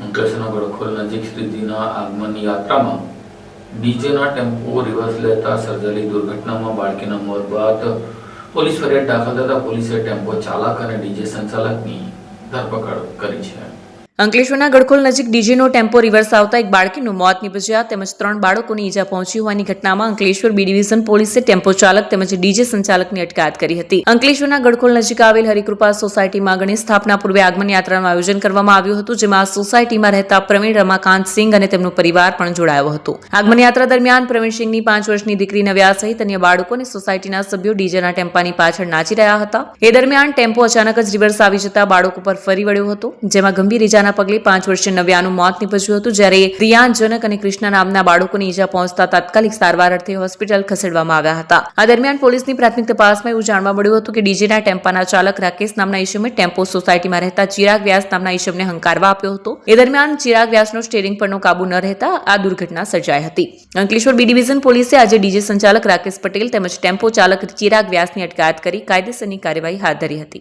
અંકલેશ્વરના ગડખોલ નજીક શ્રીજીના આગમન યાત્રામાં ડીજેના ટેમ્પો રિવર્સ લેતા સર્જાયેલી દુર્ઘટનામાં બાળકીના મોત બાદ પોલીસ ફરિયાદ દાખલ થતા પોલીસે ટેમ્પો ચાલક અને ડીજે સંચાલકની ધરપકડ કરી છે. અંકલેશ્વરના ગડખોલ નજીક ડીજેનો ટેમ્પો રિવર્સ આવતા એક બાળકીનું મોત નીપજ્યા તેમજ ત્રણ બાળકોની ઈજા પહોંચી હોવાની ઘટનામાં અંકલેશ્વર બી ડિવિઝન પોલીસે ટેમ્પો ચાલક તેમજ ડીજે સંચાલકની અટકાયત કરી હતી. અંકલેશ્વરના ગડખોલ નજીક આવેલ હરિકૃપા સોસાયટીમાં ગણેશ સ્થાપના પૂર્વે આગમન યાત્રાનું આયોજન કરવામાં આવ્યું હતું, જેમાં સોસાયટીમાં રહેતા પ્રવીણ રમાકાંત સિંઘ અને તેમનો પરિવાર પણ જોડાયો હતો. આગમન યાત્રા દરમિયાન પ્રવીણ સિંઘની પાંચ વર્ષની દીકરી નવ્યા સહિત અન્ય બાળકો અને સોસાયટીના સભ્યો ડીજેના ટેમ્પાની પાછળ નાચી રહ્યા હતા. એ દરમિયાન ટેમ્પો અચાનક જ રિવર્સ આવી જતા બાળકો પર ફરી વળ્યો હતો, જેમાં ગંભીર ઈજાના પગલે પાંચ વર્ષીય નવ્યાનું મોત નીપજ્યું હતું, જ્યારે રિયાન જનક અને કૃષ્ણા નામના બાળકોને ઈજા પહોંચતા તાત્કાલિક સારવાર અર્થે હોસ્પિટલ ખસેડવામાં આવ્યા હતા. આ દરમિયાન પોલીસની પ્રાથમિક તપાસમાં એવું જાણવા મળ્યું હતું કે ડીજેના ટેમ્પાના ચાલક રાકેશ નામના ઈસમે ટેમ્પો સોસાયટીમાં રહેતા ચિરાગ વ્યાસ નામના ઈસમને હંકારવા આપ્યો હતો. એ દરમિયાન ચિરાગ વ્યાસનો સ્ટેરિંગ પરનો કાબુ ન રહેતા આ દુર્ઘટના સર્જાઈ હતી. અંકલેશ્વર બી ડિવિઝન પોલીસે આજે ડીજે સંચાલક રાકેશ પટેલ તેમજ ટેમ્પો ચાલક ચિરાગ વ્યાસની અટકાયત કરી કાયદેસરની કાર્યવાહી હાથ ધરી હતી.